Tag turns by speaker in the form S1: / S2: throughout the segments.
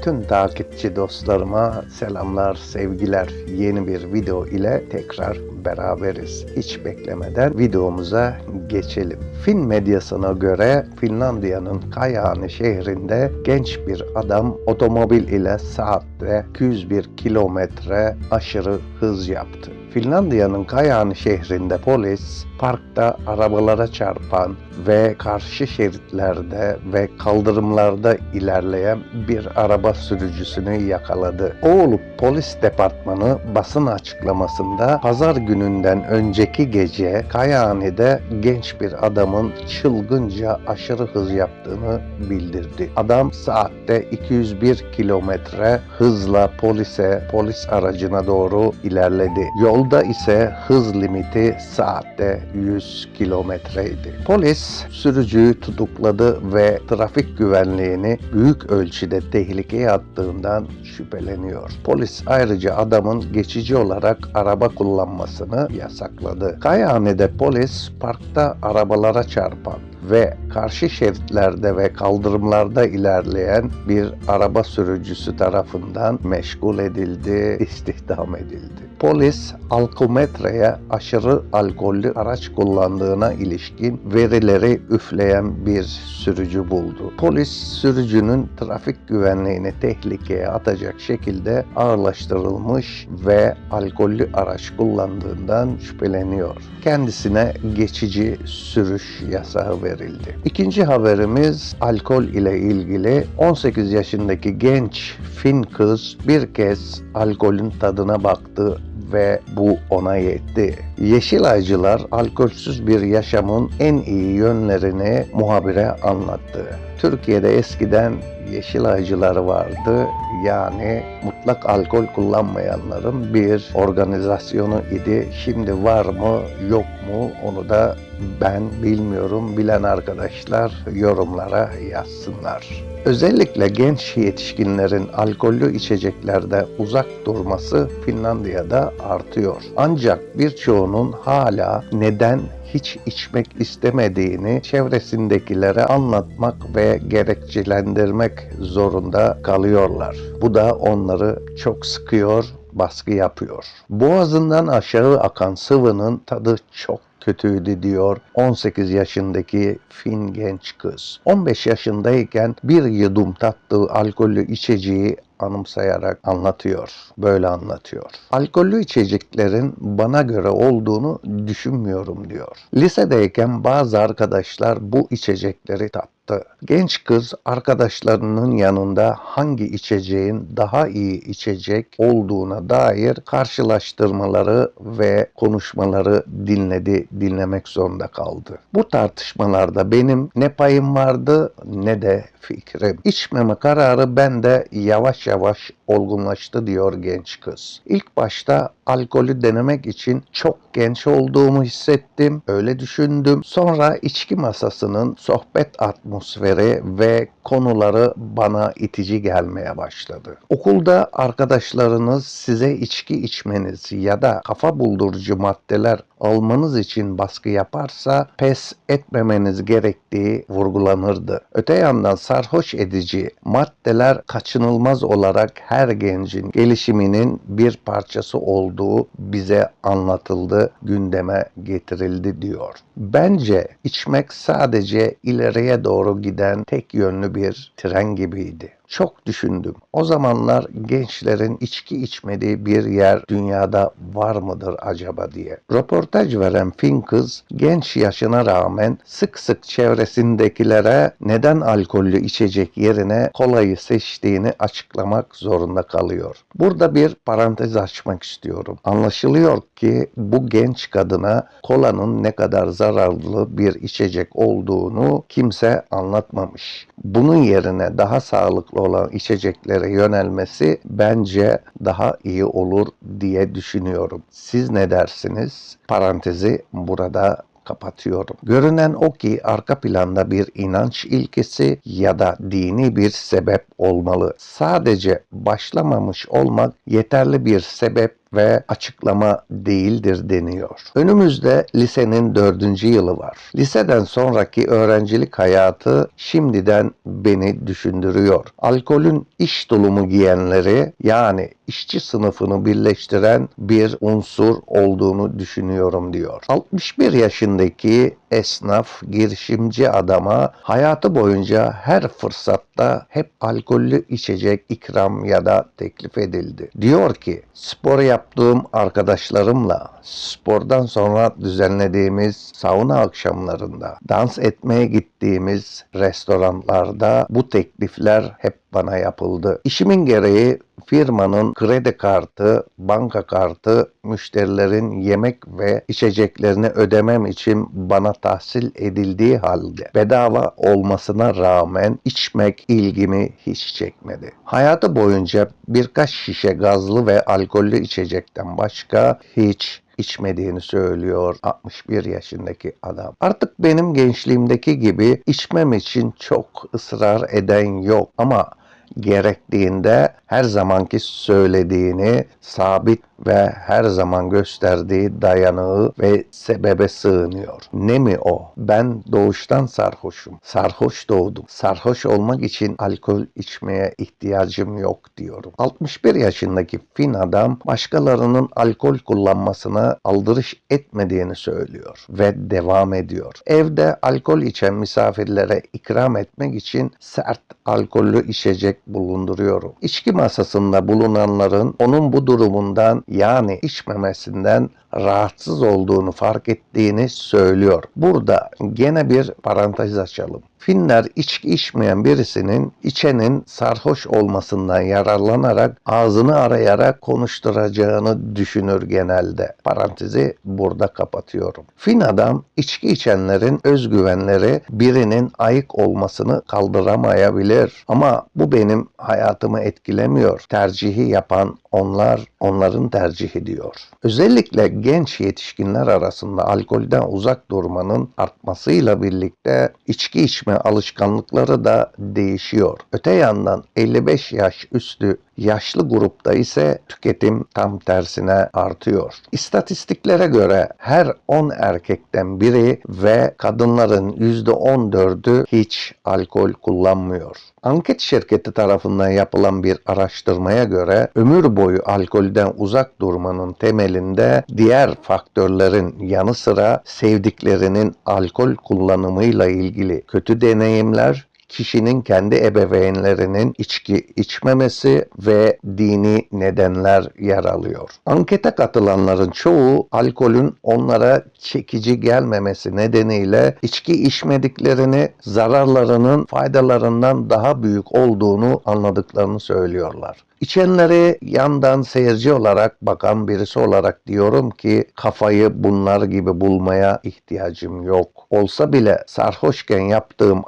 S1: Bütün takipçi dostlarıma selamlar, sevgiler. Yeni bir video ile tekrar beraberiz. Hiç beklemeden videomuza geçelim. Fin medyasına göre Finlandiya'nın Kajaani şehrinde genç bir adam otomobil ile saatte 201 kilometre aşırı hız yaptı. Finlandiya'nın Kajaani şehrinde polis parkta arabalara çarpan ve karşı şeritlerde ve kaldırımlarda ilerleyen bir araba sürücüsünü yakaladı. Oğlu Polis Departmanı basın açıklamasında pazar gününden önceki gece Kayahane'de genç bir adamın çılgınca aşırı hız yaptığını bildirdi. Adam saatte 201 kilometre hızla polise, polis aracına doğru ilerledi. Yolda ise hız limiti saatte 100 kilometreydi. Polis sürücüyü tutukladı ve trafik güvenliğini büyük ölçüde tehlikeye attığından şüpheleniyor. Polis ayrıca adamın geçici olarak araba kullanmasını yasakladı. Kayahane'de polis parkta arabalara çarpan ve karşı şeritlerde ve kaldırımlarda ilerleyen bir araba sürücüsü tarafından meşgul edildi, istihdam edildi. Polis alkometreye aşırı alkollü araç kullandığına ilişkin verileri üfleyen bir sürücü buldu. Polis sürücünün trafik güvenliğini tehlikeye atacak şekilde ağırlaştırılmış ve alkollü araç kullandığından şüpheleniyor. Kendisine geçici sürüş yasağı verildi. İkinci haberimiz alkol ile ilgili 18 yaşındaki genç Fin kız bir kez alkolün tadına baktı ve bu ona yetti. Yeşilaycılar alkolsüz bir yaşamın en iyi yönlerini muhabire anlattı. Türkiye'de eskiden Yeşilaycıları vardı. Yani mutlak alkol kullanmayanların bir organizasyonu idi. Şimdi var mı yok mu onu da ben bilmiyorum. Bilen arkadaşlar yorumlara yazsınlar. Özellikle genç yetişkinlerin alkollü içeceklerde uzak durması Finlandiya'da artıyor. Ancak birçoğunun hala neden hiç içmek istemediğini çevresindekilere anlatmak ve gerekçelendirmek zorunda kalıyorlar. Bu da onları çok sıkıyor, baskı yapıyor. Boğazından aşağı akan sıvının tadı çok kötüydü diyor 18 yaşındaki Fin genç kız. 15 yaşındayken bir yudum tattığı alkollü içeceği anımsayarak anlatıyor. Böyle anlatıyor. Alkollü içeceklerin bana göre olduğunu düşünmüyorum diyor. Lisedeyken bazı arkadaşlar bu içecekleri tattı. Genç kız arkadaşlarının yanında hangi içeceğin daha iyi içecek olduğuna dair karşılaştırmaları ve konuşmaları dinledi, dinlemek zorunda kaldı. Bu tartışmalarda benim ne payım vardı ne de fikrim. İçmeme kararı bende yavaş yavaş olgunlaştı diyor genç kız. İlk başta alkolü denemek için çok genç olduğumu hissettim. Öyle düşündüm. Sonra içki masasının sohbet atmosferi ve konuları bana itici gelmeye başladı. Okulda arkadaşlarınız size içki içmeniz ya da kafa buldurucu maddeler almanız için baskı yaparsa pes etmemeniz gerektiği vurgulanırdı. Öte yandan sarhoş edici maddeler kaçınılmaz olarak her gencin gelişiminin bir parçası olduğu bize anlatıldı, gündeme getirildi diyor. Bence içmek sadece ileriye doğru giden tek yönlü bir tren gibiydi. Çok düşündüm. O zamanlar gençlerin içki içmediği bir yer dünyada var mıdır acaba diye. Röportaj veren Fin kız genç yaşına rağmen sık sık çevresindekilere neden alkollü içecek yerine kolayı seçtiğini açıklamak zorunda kalıyor. Burada bir parantez açmak istiyorum. Anlaşılıyor ki bu genç kadına kolanın ne kadar zararlı bir içecek olduğunu kimse anlatmamış. Bunun yerine daha sağlıklı olan içeceklere yönelmesi bence daha iyi olur diye düşünüyorum. Siz ne dersiniz? Parantezi burada kapatıyorum. Görünen o ki arka planda bir inanç ilkesi ya da dini bir sebep olmalı. Sadece başlamamış olmak yeterli bir sebep ve açıklama değildir deniyor. Önümüzde lisenin dördüncü yılı var. Liseden sonraki öğrencilik hayatı şimdiden beni düşündürüyor. Alkolün iş tulumu giyenleri yani işçi sınıfını birleştiren bir unsur olduğunu düşünüyorum diyor. 61 yaşındaki esnaf, girişimci adama hayatı boyunca her fırsatta hep alkollü içecek ikram ya da teklif edildi. Diyor ki spor yaptığım arkadaşlarımla spordan sonra düzenlediğimiz sauna akşamlarında dans etmeye gittiğimiz restoranlarda bu teklifler hep bana yapıldı. İşimin gereği firmanın kredi kartı, banka kartı müşterilerin yemek ve içeceklerini ödemem için bana tahsil edildiği halde bedava olmasına rağmen içmek ilgimi hiç çekmedi. Hayatı boyunca birkaç şişe gazlı ve alkollü içecekten başka hiç içmediğini söylüyor 61 yaşındaki adam. Artık benim gençliğimdeki gibi içmem için çok ısrar eden yok ama gerektiğinde her zamanki söylediğini sabit ve her zaman gösterdiği dayanığı ve sebebe sığınıyor. Ne mi o? Ben doğuştan sarhoşum. Sarhoş doğdum. Sarhoş olmak için alkol içmeye ihtiyacım yok diyorum. 61 yaşındaki Fin adam başkalarının alkol kullanmasına aldırış etmediğini söylüyor ve devam ediyor. Evde alkol içen misafirlere ikram etmek için sert alkollü içecek bulunduruyorum. İçki masasında bulunanların onun bu durumundan yani içmemesinden rahatsız olduğunu fark ettiğini söylüyor. Burada gene bir parantez açalım. Finler içki içmeyen birisinin içenin sarhoş olmasından yararlanarak ağzını arayarak konuşturacağını düşünür genelde. Parantezi burada kapatıyorum. Fin adam içki içenlerin özgüvenleri birinin ayık olmasını kaldıramayabilir. Ama bu benim hayatımı etkilemiyor. Tercihi yapan onlar onların tercihi diyor. Özellikle genç yetişkinler arasında alkolden uzak durmanın artmasıyla birlikte içki içme alışkanlıkları da değişiyor. Öte yandan 55 yaş üstü yaşlı grupta ise tüketim tam tersine artıyor. İstatistiklere göre her 10 erkekten biri ve kadınların %14'ü hiç alkol kullanmıyor. Anket şirketi tarafından yapılan bir araştırmaya göre ömür boyu alkolden uzak durmanın temelinde diğer faktörlerin yanı sıra sevdiklerinin alkol kullanımıyla ilgili kötü deneyimler, kişinin kendi ebeveynlerinin içki içmemesi ve dini nedenler yer alıyor. Ankete katılanların çoğu alkolün onlara çekici gelmemesi nedeniyle içki içmediklerini zararlarının faydalarından daha büyük olduğunu anladıklarını söylüyorlar. İçenleri yandan seyirci olarak bakan birisi olarak diyorum ki kafayı bunlar gibi bulmaya ihtiyacım yok. Olsa bile sarhoşken yaptığım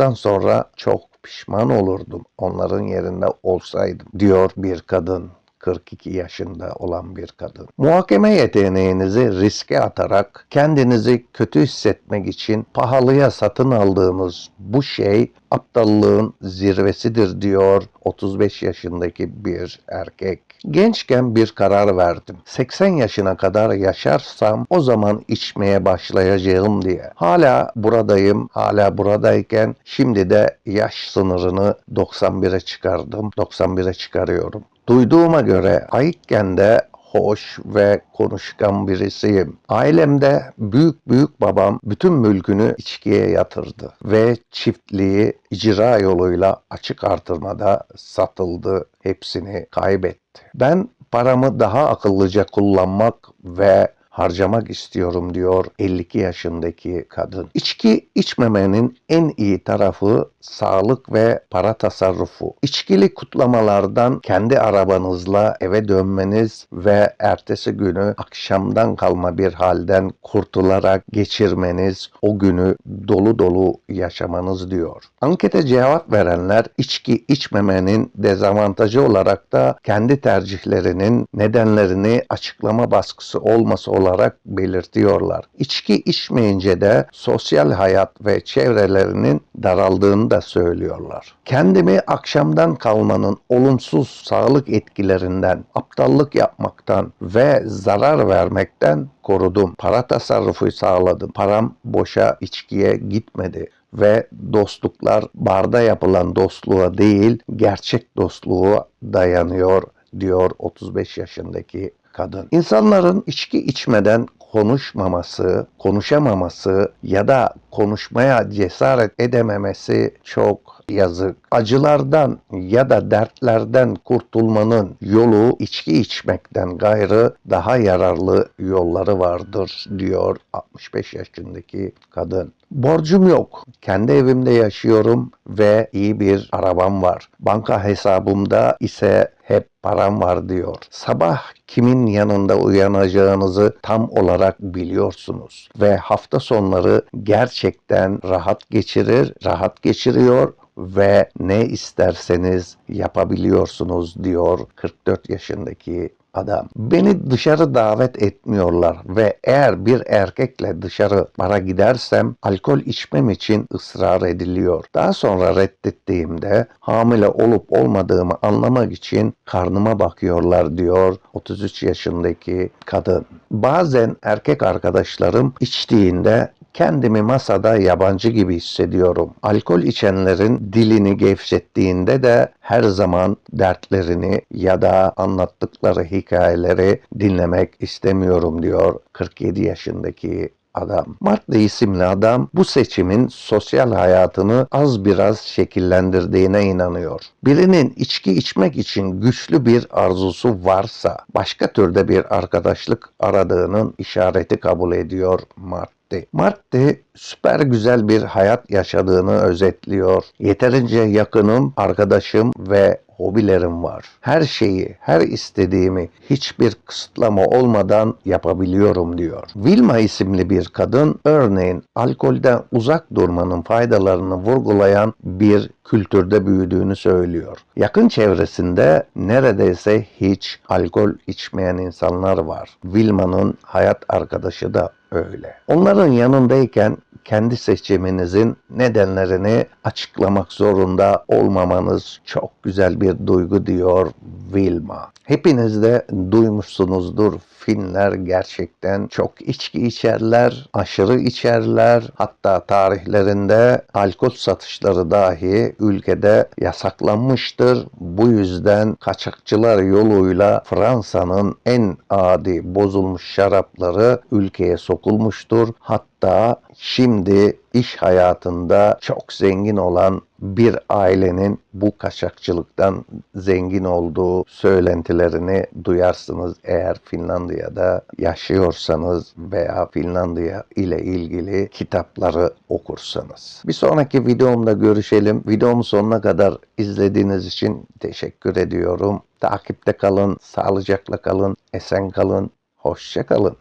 S1: aptallıklardan sonra çok pişman olurdum onların yerinde olsaydım diyor bir kadın. 42 yaşında olan bir kadın. Muhakeme yeteneğinizi riske atarak kendinizi kötü hissetmek için pahalıya satın aldığımız bu şey aptallığın zirvesidir diyor 35 yaşındaki bir erkek. Gençken bir karar verdim. 80 yaşına kadar yaşarsam o zaman içmeye başlayacağım diye. Hala buradayım, hala buradayken şimdi de yaş sınırını 91'e çıkardım. 91'e çıkarıyorum. Duyduğuma göre ayıkken de hoş ve konuşkan birisiyim. Ailemde büyük büyük babam bütün mülkünü içkiye yatırdı ve çiftliği icra yoluyla açık artırmada satıldı. Hepsini kaybetti. Ben paramı daha akıllıca kullanmak ve harcamak istiyorum diyor 52 yaşındaki kadın. İçki içmemenin en iyi tarafı sağlık ve para tasarrufu. İçkili kutlamalardan kendi arabanızla eve dönmeniz ve ertesi günü akşamdan kalma bir halden kurtularak geçirmeniz, o günü dolu dolu yaşamanız diyor. Ankete cevap verenler içki içmemenin dezavantajı olarak da kendi tercihlerinin nedenlerini açıklama baskısı olması olarak belirtiyorlar. İçki içmeyince de sosyal hayat ve çevrelerinin daraldığını da söylüyorlar. Kendimi akşamdan kalmanın olumsuz sağlık etkilerinden, aptallık yapmaktan ve zarar vermekten korudum. Para tasarrufu sağladım. Param boşa içkiye gitmedi ve dostluklar barda yapılan dostluğa değil gerçek dostluğa dayanıyor diyor 35 yaşındaki kadın. İnsanların içki içmeden konuşmaması, konuşamaması ya da konuşmaya cesaret edememesi çok yazık. Acılardan ya da dertlerden kurtulmanın yolu içki içmekten gayrı daha yararlı yolları vardır diyor 65 yaşındaki kadın. Borcum yok. Kendi evimde yaşıyorum ve iyi bir arabam var. Banka hesabımda ise hep param var diyor. Sabah kimin yanında uyanacağınızı tam olarak biliyorsunuz ve hafta sonları gerçekten rahat geçirir, rahat geçiriyor ve ne isterseniz yapabiliyorsunuz diyor 44 yaşındaki adam. Beni dışarı davet etmiyorlar ve eğer bir erkekle dışarı bara gidersem alkol içmem için ısrar ediliyor. Daha sonra reddettiğimde hamile olup olmadığımı anlamak için karnıma bakıyorlar diyor 33 yaşındaki kadın. Bazen erkek arkadaşlarım içtiğinde kendimi masada yabancı gibi hissediyorum. Alkol içenlerin dilini gevşettiğinde de her zaman dertlerini ya da anlattıkları hikayeleri dinlemek istemiyorum diyor 47 yaşındaki adam. Martha isimli adam bu seçimin sosyal hayatını az biraz şekillendirdiğine inanıyor. Birinin içki içmek için güçlü bir arzusu varsa başka türde bir arkadaşlık aradığının işareti kabul ediyor Martha. Marty süper güzel bir hayat yaşadığını özetliyor. Yeterince yakınım, arkadaşım ve hobilerim var. Her şeyi, her istediğimi hiçbir kısıtlama olmadan yapabiliyorum diyor. Vilma isimli bir kadın örneğin alkolden uzak durmanın faydalarını vurgulayan bir kültürde büyüdüğünü söylüyor. Yakın çevresinde neredeyse hiç alkol içmeyen insanlar var. Vilma'nın hayat arkadaşı da öyle. Onların yanındayken kendi seçiminizin nedenlerini açıklamak zorunda olmamanız çok güzel bir duygu diyor Vilma. Hepiniz de duymuşsunuzdur Finler gerçekten çok içki içerler, aşırı içerler. Hatta tarihlerinde alkol satışları dahi ülkede yasaklanmıştır. Bu yüzden kaçakçılar yoluyla Fransa'nın en adi bozulmuş şarapları ülkeye sokulmuştur. Hatta şimdi iş hayatında çok zengin olan bir ailenin bu kaçakçılıktan zengin olduğu söylentilerini duyarsınız eğer Finlandiya'da yaşıyorsanız veya Finlandiya ile ilgili kitapları okursanız. Bir sonraki videomda görüşelim. Videomu sonuna kadar izlediğiniz için teşekkür ediyorum. Takipte kalın, sağlıcakla kalın, esen kalın, hoşça kalın.